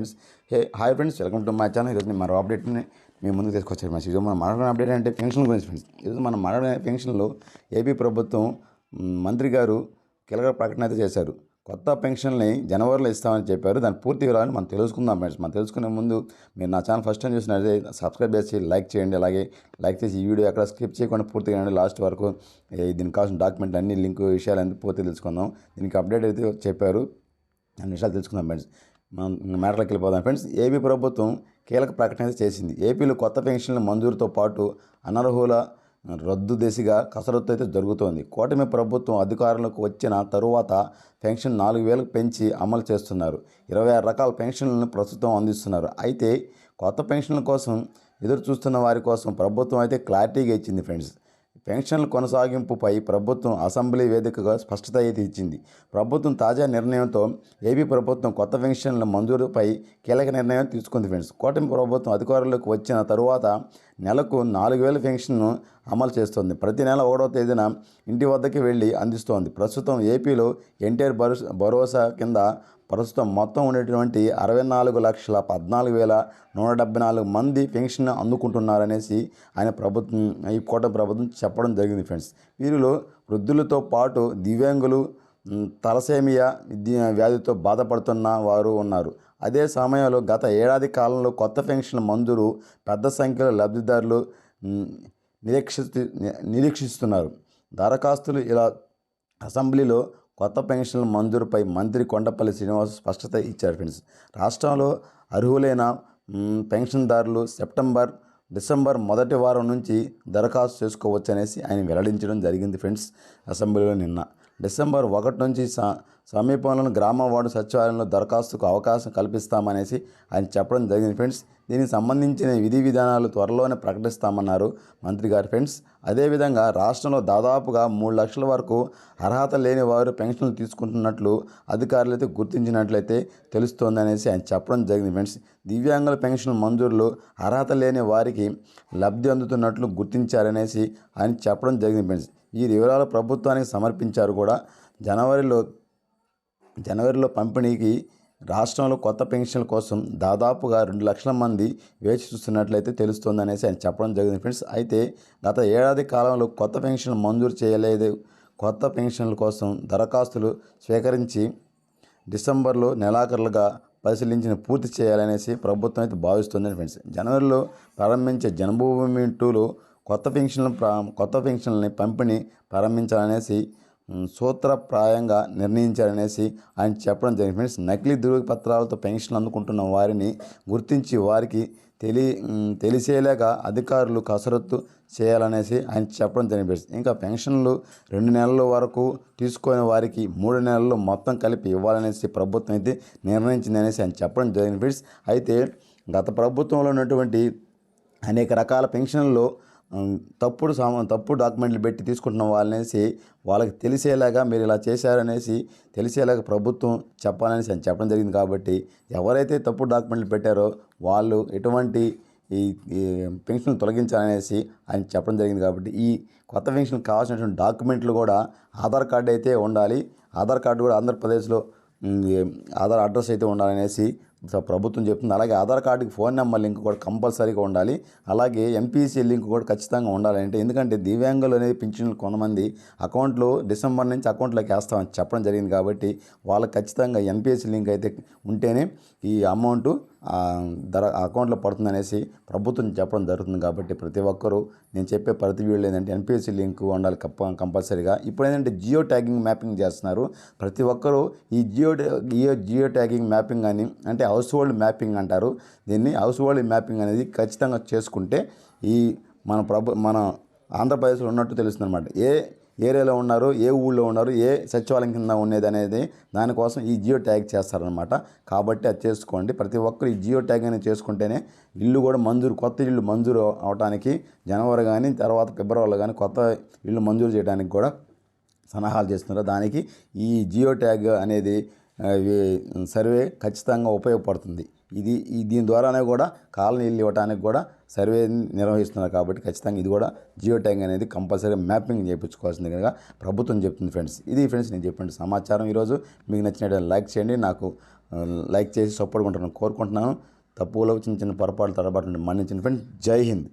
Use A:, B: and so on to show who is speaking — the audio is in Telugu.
A: Friends hey hi friends welcome to my channel ఈరోజు మరో అప్డేట్ని మేము ముందుకు తీసుకొచ్చారు ఫ్రెండ్స్ ఈరోజు మనం మాట్లాడిన అప్డేట్ అంటే పెన్షన్ గురించి ఫ్రెండ్స్ ఈరోజు మనం మాట్లాడిన పెన్షన్లో ఏపీ ప్రభుత్వం మంత్రి గారు కీలక ప్రకటన అయితే చేశారు. కొత్త పెన్షన్ని జనవరిలో ఇస్తామని చెప్పారు. దాని పూర్తి వివరాలను మనం తెలుసుకుందాం ఫ్రెండ్స్ మనం తెలుసుకునే ముందు మీరు నా ఛానల్ ఫస్ట్ టైం చూసినట్లయితే సబ్స్క్రైబ్ చేసి లైక్ చేయండి. అలాగే లైక్ చేసి ఈ వీడియో ఎక్కడ స్కిప్ చేయకుండా పూర్తిగా చేయండి లాస్ట్ వరకు దీనికి కావాల్సిన డాక్యుమెంట్ అన్ని లింక్ విషయాలు అన్ని పూర్తి తెలుసుకుందాం. దీనికి అప్డేట్ అయితే చెప్పారు. అన్ని విషయాలు తెలుసుకుందాం ఫ్రెండ్స్ మనం మ్యాటర్లోకి వెళ్ళిపోదాం. ఫ్రెండ్స్ ఏపీ ప్రభుత్వం కీలక ప్రకటన అయితే చేసింది. ఏపీలో కొత్త పెన్షన్ల మంజూరుతో పాటు అనర్హుల రద్దు దిశగా కసరత్తు అయితే జరుగుతోంది. కూటమి ప్రభుత్వం అధికారంలోకి వచ్చిన తరువాత పెన్షన్ నాలుగు వేలకు పెంచి అమలు చేస్తున్నారు. ఇరవై ఆరు రకాల పెన్షన్లను ప్రస్తుతం అందిస్తున్నారు. అయితే కొత్త పెన్షన్ల కోసం ఎదురు చూస్తున్న వారి కోసం ప్రభుత్వం అయితే క్లారిటీగా ఇచ్చింది ఫ్రెండ్స్. పెన్షన్ల కొనసాగింపుపై ప్రభుత్వం అసెంబ్లీ వేదికగా స్పష్టత అయితే ఇచ్చింది. ప్రభుత్వం తాజా నిర్ణయంతో ఏపీ ప్రభుత్వం కొత్త పెన్షన్ల మంజూరుపై కీలక నిర్ణయం తీసుకుంది ఫ్రెండ్స్. కూటమి ప్రభుత్వం అధికారంలోకి వచ్చిన తరువాత నెలకు నాలుగు వేల పెన్షన్ను అమలు చేస్తోంది. ప్రతి నెల ఒకటో తేదీన ఇంటి వద్దకి వెళ్ళి అందిస్తోంది. ప్రస్తుతం ఏపీలో ఎన్టీఆర్ భరోసా భరోసా కింద ప్రస్తుతం మొత్తం ఉండేటువంటి అరవై నాలుగు లక్షల పద్నాలుగు వేల నూట డెబ్బై నాలుగు మంది పెన్షన్ అందుకుంటున్నారనేసి ఆయన ప్రభుత్వం ఈ కూటమి ప్రభుత్వం చెప్పడం జరిగింది ఫ్రెండ్స్. వీరిలో వృద్ధులతో పాటు దివ్యాంగులు తలసేమియా విద్య- వ్యాధితో బాధపడుతున్న వారు ఉన్నారు. అదే సమయంలో గత ఏడాది కాలంలో కొత్త పెన్షన్ మంజూరు పెద్ద సంఖ్యలో లబ్ధిదారులు నిరీక్షి నిరీక్షిస్తున్నారు. దరఖాస్తులు ఇలా అసెంబ్లీలో కొత్త పెన్షన్ల మంజూరుపై మంత్రి కొండపల్లి శ్రీనివాస్ స్పష్టత ఇచ్చారు ఫ్రెండ్స్. రాష్ట్రంలో అర్హులైన పెన్షన్దారులు సెప్టెంబర్ డిసెంబర్ మొదటి వారం నుంచి దరఖాస్తు చేసుకోవచ్చు అనేసి ఆయన వెల్లడించడం జరిగింది ఫ్రెండ్స్ అసెంబ్లీలో నిన్న. డిసెంబర్ ఒకటి నుంచి స సమీపంలోని గ్రామ వార్డు సచివాలయంలో దరఖాస్తుకు అవకాశం కల్పిస్తామనేసి ఆయన చెప్పడం జరిగింది ఫ్రెండ్స్. దీనికి సంబంధించిన విధి విధానాలు త్వరలోనే ప్రకటిస్తామన్నారు మంత్రి గారు ఫ్రెండ్స్. అదేవిధంగా రాష్ట్రంలో దాదాపుగా మూడు లక్షల వరకు అర్హత లేని వారు పెన్షన్లు తీసుకుంటున్నట్లు అధికారులు అయితే గుర్తించినట్లయితే తెలుస్తోందనేసి ఆయన చెప్పడం జరిగింది ఫ్రెండ్స్. దివ్యాంగుల పెన్షన్ మంజూరులు అర్హత లేని వారికి లబ్ధి అందుతున్నట్లు గుర్తించారనేసి ఆయన చెప్పడం జరిగింది ఫ్రెండ్స్. ఈ వివరాలు ప్రభుత్వానికి సమర్పించారు కూడా. జనవరిలో జనవరిలో పంపిణీకి రాష్ట్రంలో కొత్త పెన్షన్ల కోసం దాదాపుగా రెండు లక్షల మంది వేచి చూస్తున్నట్లయితే తెలుస్తుంది అనేసి ఆయన చెప్పడం జరిగింది. ఫ్రెండ్స్ అయితే గత ఏడాది కాలంలో కొత్త పెన్షన్లు మంజూరు చేయలేదు. కొత్త పెన్షన్ల కోసం దరఖాస్తులు స్వీకరించి డిసెంబర్లో నెలాఖరులుగా పరిశీలించిన పూర్తి చేయాలనేసి ప్రభుత్వం అయితే భావిస్తుందని ఫ్రెండ్స్. జనవరిలో ప్రారంభించే జన్మభూమి టూలో కొత్త పెన్షన్ల కొత్త పెన్షన్లని పంపిణీ ప్రారంభించాలనేసి సూత్రప్రాయంగా నిర్ణయించారనేసి ఆయన చెప్పడం జరిగింది. ఫ్రెండ్స్ నకిలీ ధృవపత్రాలతో పెన్షన్ అందుకుంటున్న వారిని గుర్తించి వారికి తెలి ఉమ్, తెలిసేలాగా అధికారులు కసరత్తు చేయాలనేసి ఆయన చెప్పడం జరిగింది. ఇంకా పెన్షన్లు రెండు నెలల వరకు తీసుకునే వారికి మూడు నెలల్లో మొత్తం కలిపి ఇవ్వాలనేసి ప్రభుత్వం అయితే నిర్ణయించింది అనేసి ఆయన చెప్పడం జరిగింది. ఫ్రెండ్స్ అయితే గత ప్రభుత్వంలో ఉన్నటువంటి అనేక రకాల పెన్షన్లో తప్పుడు సామా తప్పుడు డాక్యుమెంట్లు పెట్టి తీసుకుంటున్న వాళ్ళనేసి వాళ్ళకి తెలిసేలాగా మీరు ఇలా చేశారనేసి తెలిసేలాగా ప్రభుత్వం చెప్పాలనేసి ఆయన చెప్పడం జరిగింది కాబట్టి ఎవరైతే తప్పుడు డాక్యుమెంట్లు పెట్టారో వాళ్ళు ఎటువంటి ఈ పెన్షన్ తొలగించాలనేసి ఆయన చెప్పడం జరిగింది కాబట్టి ఈ కొత్త పెన్షన్ కావాల్సినటువంటి డాక్యుమెంట్లు కూడా ఆధార్ కార్డు అయితే ఉండాలి. ఆధార్ కార్డు కూడా ఆంధ్రప్రదేశ్లో ఆధార్ అడ్రస్ అయితే ఉండాలనేసి ప్రభుత్వం చెప్తుంది. అలాగే ఆధార్ కార్డుకి ఫోన్ నెంబర్ లింక్ కూడా కంపల్సరీగా ఉండాలి. అలాగే ఎంపీసీ లింక్ కూడా ఖచ్చితంగా ఉండాలి అంటే ఎందుకంటే దివ్యాంగులు అనేది పింఛన్లు కొంతమంది అకౌంట్లో డిసెంబర్ నుంచి అకౌంట్లోకి వేస్తామని చెప్పడం జరిగింది కాబట్టి వాళ్ళకి ఖచ్చితంగా ఎంపీఎస్సీ లింక్ అయితే ఉంటేనే ఈ అమౌంట్ ధర అకౌంట్లో పడుతుందనేసి ప్రభుత్వం చెప్పడం జరుగుతుంది కాబట్టి ప్రతి ఒక్కరూ నేను చెప్పే ప్రతి వీడియో ఏంటంటే ఎన్పిఎస్సి లింక్ ఉండాలి కప్ప కంపల్సరీగా. ఇప్పుడు ఏంటంటే జియో ట్యాగింగ్ మ్యాపింగ్ చేస్తున్నారు. ప్రతి ఒక్కరూ ఈ geo geo geo tagging mapping అని అంటే హౌస్ హోల్డ్ మ్యాపింగ్ అంటారు. దీన్ని హౌస్ హోల్డ్ మ్యాపింగ్ అనేది ఖచ్చితంగా చేసుకుంటే ఈ మన ప్రభు మన ఆంధ్రప్రదేశ్లో ఉన్నట్టు తెలుస్తుంది అనమాట ఏ ఏరియాలో ఉన్నారు ఏ ఊళ్ళో ఉన్నారు ఏ సచివాలయం కింద ఉండేది అనేది దానికోసం ఈ జియో ట్యాగ్ చేస్తారనమాట కాబట్టి అది చేసుకోండి. ప్రతి ఒక్కరు ఈ జియో ట్యాగ్ అనేది చేసుకుంటేనే ఇల్లు కూడా మంజూరు కొత్త ఇల్లు మంజూరు అవడానికి జనవరి కానీ తర్వాత ఫిబ్రవరిలో కానీ కొత్త ఇల్లు మంజూరు చేయడానికి కూడా సలహాలు చేస్తున్నారు. దానికి ఈ జియో ట్యాగ్ అనేది సర్వే ఖచ్చితంగా ఉపయోగపడుతుంది. ఇది ఈ దీని ద్వారానే కూడా కాలనీలు ఇవ్వడానికి కూడా సర్వే నిర్వహిస్తున్నారు కాబట్టి ఖచ్చితంగా ఇది కూడా జియో ట్యాంగ్ అనేది కంపల్సరీ మ్యాపింగ్ చేయించుకోవాల్సింది కనుక ప్రభుత్వం చెప్తుంది ఫ్రెండ్స్. ఇది ఫ్రెండ్స్ నేను చెప్పిన సమాచారం ఈరోజు. మీకు నచ్చినట్టు లైక్ చేయండి. నాకు లైక్ చేసి సపోర్ట్ ఉంటాను కోరుకుంటున్నాను. తప్పులో చిన్న చిన్న పొరపాటు తడబాటు మన్నించిన ఫ్రెండ్స్. జై హింద్.